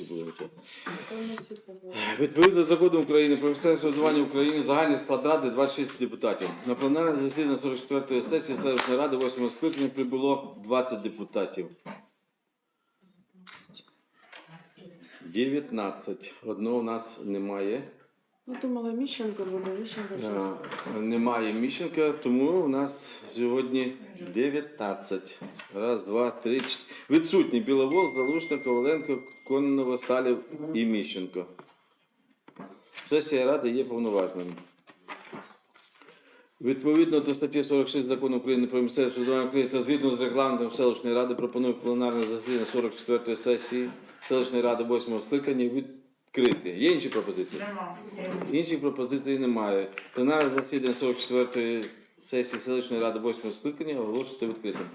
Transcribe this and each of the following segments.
ми всі побачили. Відповідно до закону України про місцеве самоврядування в Україні загальний склад ради 26 депутатів. На пленарне засідання 44-ї сесії селищної ради 8 скликання прибуло 20 депутатів. 19. Одного у нас немає. Ну, думала, Міщенко буде, Міщенко вже. Е, Немає Міщенка, тому у нас сьогодні 19. Раз, два, три, чотири. Відсутні Біловол, Залушна, Коваленко, Кононова, Сталів і Міщенко. Сесія Ради є повноважною. Відповідно до статті 46 закону України про місцеве самоврядування України та згідно з регламентом селищної ради пропоную пленарне засідання 44-ї сесії селищної ради 8 скликання відкрити. Є інші пропозиції? Інших пропозицій немає. Пленарне засідання 44-ї сесії селищної ради 8 скликання оголошується відкритим.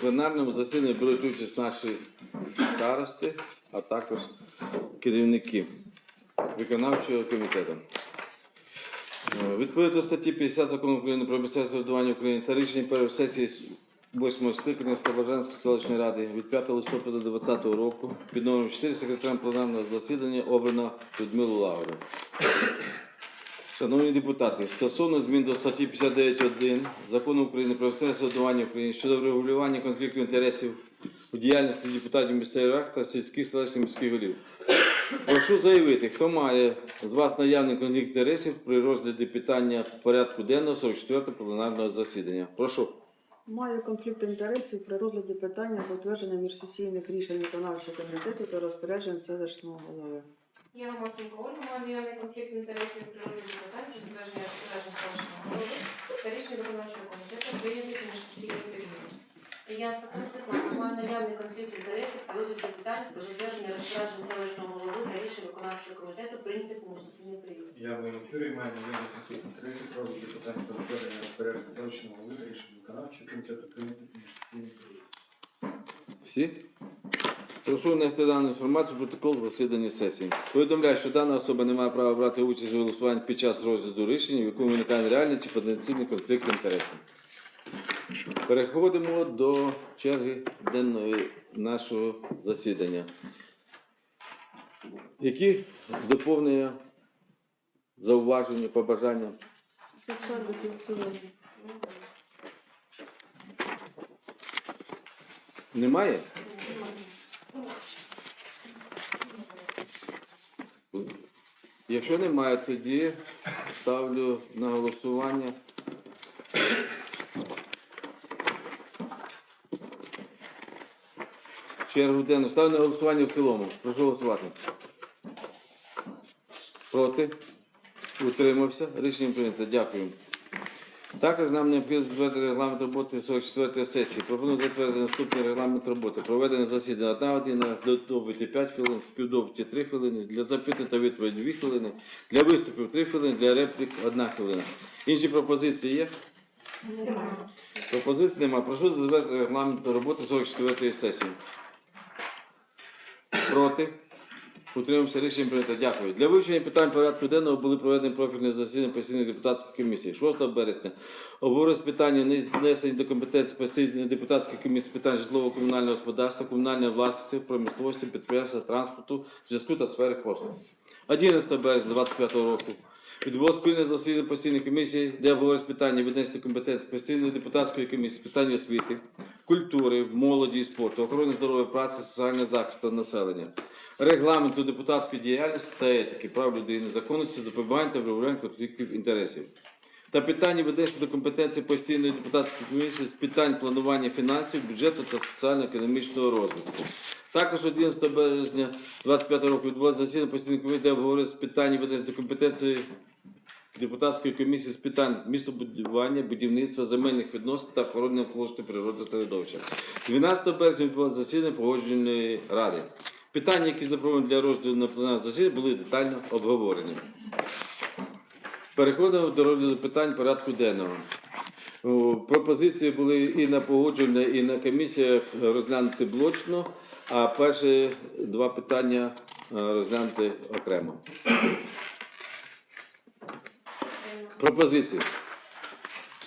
Пленарному засіданні беруть участь наші старости, а також керівники виконавчого комітету. Е, Відповідно до статті 50 закону України про місцеве самоврядування України та рішення першої сесії 8 скликання Слобожанської селищної ради від 5 листопада 2020 року під номером 4 секретарем пленарного засідання обрано Людмилу Лавру. Шановні депутати, стосовно змін до статті 59.1 Закону України про місцеве самоврядування України щодо врегулювання конфлікту інтересів у діяльності депутатів місцевих рад та сільських селищних міських голів. Прошу заявити, хто має з вас наявний конфлікт інтересів при розгляді питання порядку денного 44-го пленарного засідання. Прошу. Маю конфлікт інтересів при розгляді питання затвердження міжсесійних рішень виконавчого комітету та розпоряджень селищного голови. Я Масенко Ольга, маю наявний конфлікт інтересів при розгляді питань про затвердження розпоряджень селищного голови та рішень виконавчого комітету прийнятих між сесійним періодом. Я Сакан Світлана маю наявний конфлікт інтересів при розгляді питань про затвердження розпоряджень селищного голови та рішень виконавчого комітету прийнятих у міжсесійний. Я воєнний Юрій, маю наявний конфлікт інтересів про депутатів про виконання розпорядження селищного голови та рішень виконавчого комітету прийнятих міжсесійний період. Всі? Прошу внести дану інформацію в протокол засідання сесії. Повідомляю, що дана особа не має права брати участь у голосуванні під час розгляду рішення, в якому виникає реальний чи потенційний конфлікт інтересів. Переходимо до черги денної нашого засідання. Які доповнення, зауваження, побажання? Фіксування. Немає? Якщо немає, тоді ставлю на голосування. Чергу денну. Ставлю на голосування в цілому. Прошу голосувати. Проти? Утримався. Рішення прийнято. Дякую. Також нам необхідно затвердити регламент роботи 44-ї сесії. Пропоную затвердити наступний регламент роботи. Проведення засідання 1 година, для доповіді 5 хвилин, співдоповіді 3 хвилини, для запитань та відповіді 2 хвилини, для виступів 3 хвилини, для реплік 1 хвилина. Інші пропозиції є? Немає. Пропозицій немає. Прошу затвердити регламент роботи 44-ї сесії. Проти? Утримався рішення прийнято. Дякую. Для вивчення питань порядку денного були проведені профільні засідання постійної депутатської комісії. 6 березня обговорювалось питання внесення до компетенції постійної депутатської комісії з питань житлово-комунального господарства, комунальної власності, промисловості, підприємства, транспорту, зв'язку та сфери послуг. 11 березня 2025 року відбулося спільне засідання постійної комісії, де обговорювалось питання віднесення компетенції постійної депутатської комісії з питань освіти, культури, молоді і спорту, охорони здоров'я, праці, соціального захисту населення, регламенту депутатської діяльності та етики, прав людини, законності, запобігання та врегулювання конфліктів інтересів. Та питання віднесення до компетенції постійної депутатської комісії з питань планування фінансів, бюджету та соціально-економічного розвитку. Також 11 березня 2025 року відбулося засідання постійної комісії, де обговорювалися питання віднесення до компетенції депутатської комісії з питань містобудування, будівництва, земельних відносин та охорони навколишнього природного середовища. 12 березня відбулося засідання погоджувальної ради. Питання, які запропоновані для розгляду на пленарному засіданні, були детально обговорені. Переходимо до розгляду питань порядку денного. Пропозиції були і на погоджувальній, і на комісіях розглянути блочно, а перші два питання е, розглянути окремо. Пропозиції.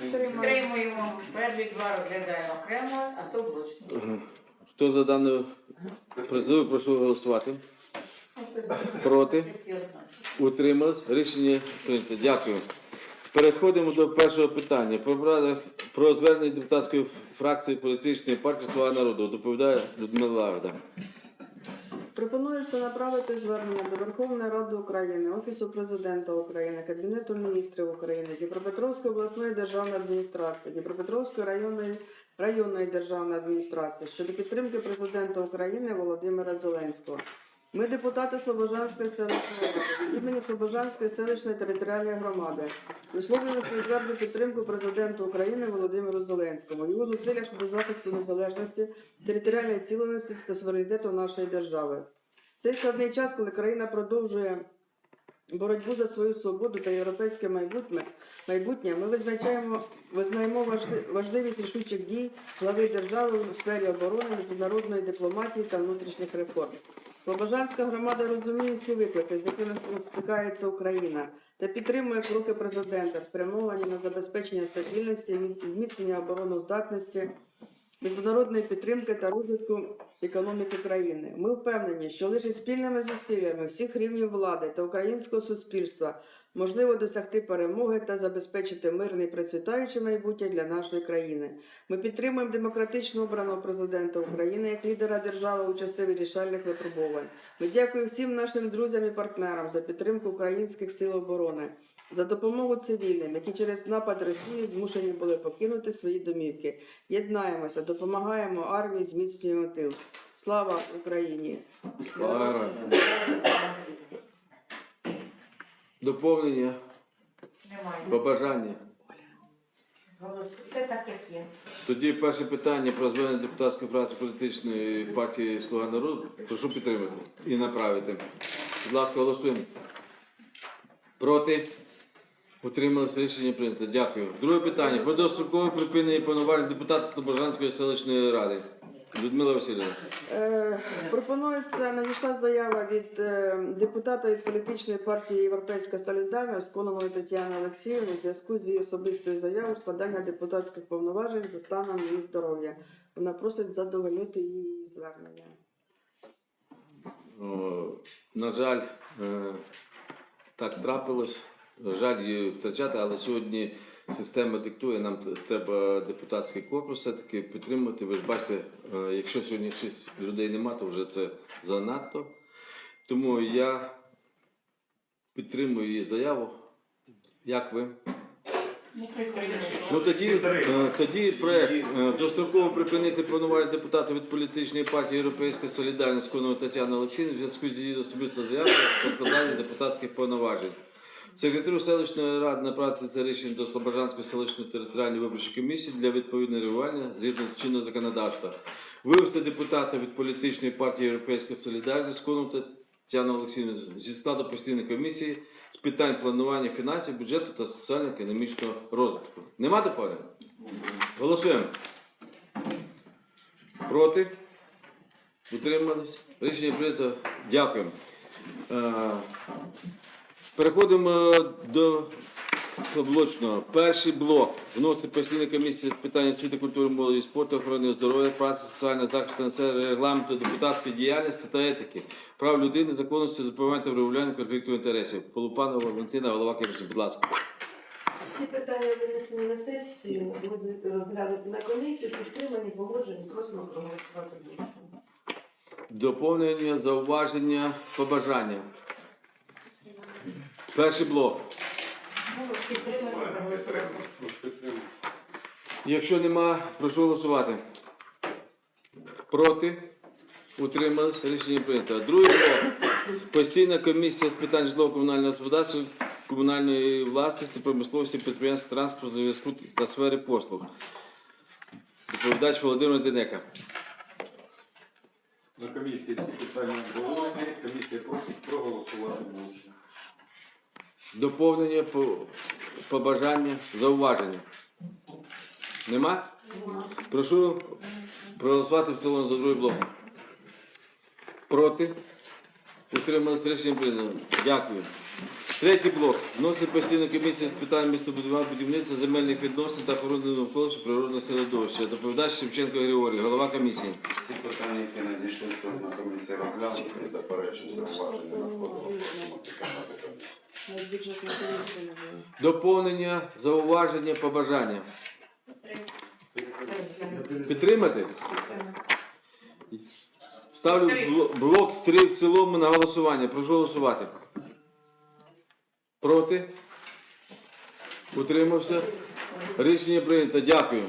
Підтримуємо. Перші два розглядаємо окремо, а то блочно. Хто за дану процедуру, прошу голосувати. Проти? Утримались? Рішення прийнято. Дякую. Переходимо до першого питання. Про, про звернення депутатської фракції політичної партії Слуга народу. Доповідає Людмила Лавда. Пропонується направити звернення до Верховної Ради України, Офісу Президента України, Кабінету міністрів України, Дніпропетровської обласної державної адміністрації, Дніпропетровської районної районної державної адміністрації щодо підтримки президента України Володимира Зеленського. Ми, депутати Слобожанської селищної імені Слобожанської селищної територіальної громади, висловлюємо свою тверду підтримку президенту України Володимиру Зеленському, його зусилля щодо захисту незалежності, територіальної ціленості та суверенітету нашої держави. Цей складний час, коли країна продовжує боротьбу за свою свободу та європейське майбутнє, майбутнє ми визначаємо, визнаємо важливість рішучих дій глави держави у сфері оборони, міжнародної дипломатії та внутрішніх реформ. Слобожанська громада розуміє всі виклики, з якими стикається Україна, та підтримує кроки президента, спрямовані на забезпечення стабільності, зміцнення обороноздатності, міжнародної підтримки та розвитку економіки країни. Ми впевнені, що лише спільними зусиллями всіх рівнів влади та українського суспільства можливо досягти перемоги та забезпечити мирне і процвітаюче майбутнє для нашої країни. Ми підтримуємо демократично обраного президента України як лідера держави у часи вирішальних випробувань. Ми дякуємо всім нашим друзям і партнерам за підтримку українських сил оборони. За допомогу цивільним, які через напад Росії змушені були покинути свої домівки. Єднаємося, допомагаємо армії, зміцнюємо тил. Слава Україні! Слава. Доповнення, Немає. побажання. Все так, як є. Тоді перше питання про звернення депутатської фракції політичної партії Слуга народу. Прошу підтримати і направити. Будь ласка, голосуємо. Проти? Утрималися рішення прийнято. Дякую. Друге питання. Про дострокове припинення повноважень депутата Слобожанської селищної ради. Людмила Васильівна. Е, пропонується надійшла заява від е, депутата від політичної партії Європейська Солідарність Кононової Тетяни Олексіївни у зв'язку з її особистою заявою складання депутатських повноважень за станом її здоров'я. Вона просить задовольнити її звернення. О, на жаль, е, так трапилось. Жаль її втрачати, але сьогодні система диктує, нам треба депутатський корпус все-таки підтримувати. Ви ж бачите, е, якщо сьогодні 6 людей нема, то вже це занадто. Тому я підтримую її заяву. Як ви? Ну тоді, е, тоді проект е, достроково припинити повноваження депутата від політичної партії Європейська Солідарність Конова Тетяни Олексійовни в зв'язку з її особистою заявою про складання депутатських повноважень. Секретарю селищної ради направити це рішення до Слобожанської селищної територіальної виборчої комісії для відповідного реагування згідно з чинного законодавства. Вивести депутата від політичної партії Європейська Солідарність Сконута Тетяну Олексійовну зі складу постійної комісії з питань планування фінансів, бюджету та соціально-економічного розвитку. Нема доповнень? Голосуємо. Проти? Утримались? Рішення прийнято. Дякуємо. Е, Переходимо до блочного. Перший блок вносить постійна комісія з питань освіти, культури, молоді, спорту, охорони здоров'я, праці, соціального захисту населення, регламенту, депутатської діяльності та етики, прав людини, законності, та врегулювання конфлікту інтересів. Полупанова Валентина, голова комісії, будь ласка. Всі питання винесені на сесію, роз- розглянути на комісію, підтримані, погоджені, просимо проголосувати. Доповнення, зауваження, побажання. Перший блок. Якщо нема, прошу голосувати. Проти? Утримались? Рішення прийнято. Другий блок. Постійна комісія з питань житлово-комунального господарства, комунальної власності, промисловості, підприємств, транспорту, зв'язку та сфери послуг. Доповідач Володимир Денека. На комісії всі питання обговорені, комісія просить проголосувати. Доповнення, побажання, зауваження. Нема? Прошу проголосувати в цілому за другий блок. Проти? Утрималися рішення прийнято. Дякую. Третій блок. Вносить постійна комісія з питань містобудування будівництва, земельних відносин та охорони навколишнього природного середовища. Доповідач Шевченко Григорій, голова комісії. Всі питання, які надійшли, то на комісії розглянути, не заперечень, зауважень не надходило. Просимо підтримати комісію. Доповнення, зауваження, побажання. Підтримати? Ставлю блок з три в цілому на голосування. Прошу голосувати. Проти? Утримався? Рішення прийнято. Дякую.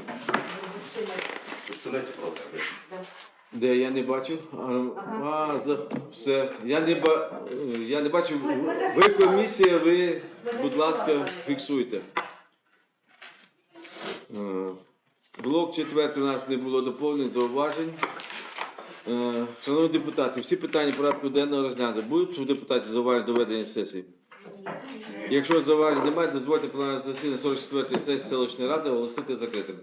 Де я не бачив? А, а за все. Я не ба... я не бачив. Ви комісія, ви, будь ласка, фіксуйте. Е, Блок четвертий у нас не було доповнень, зауважень. Е, Шановні депутати, всі питання порядку денного розглянути. Будуть у депутатів зауваження до ведення сесії? Якщо зауважень немає, дозвольте пленарне засідання 44-ї сесії селищної ради оголосити закритим.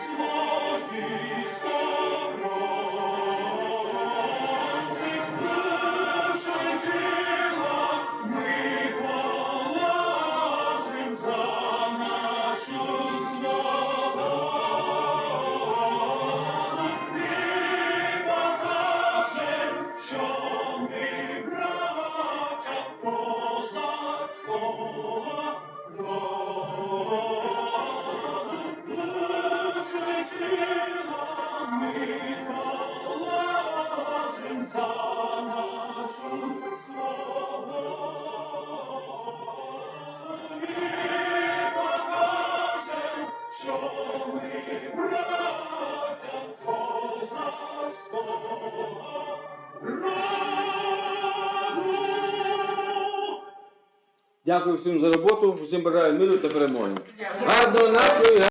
Своїй Дякую всім за роботу, всім бажаю миру та перемоги. Гарного настрою!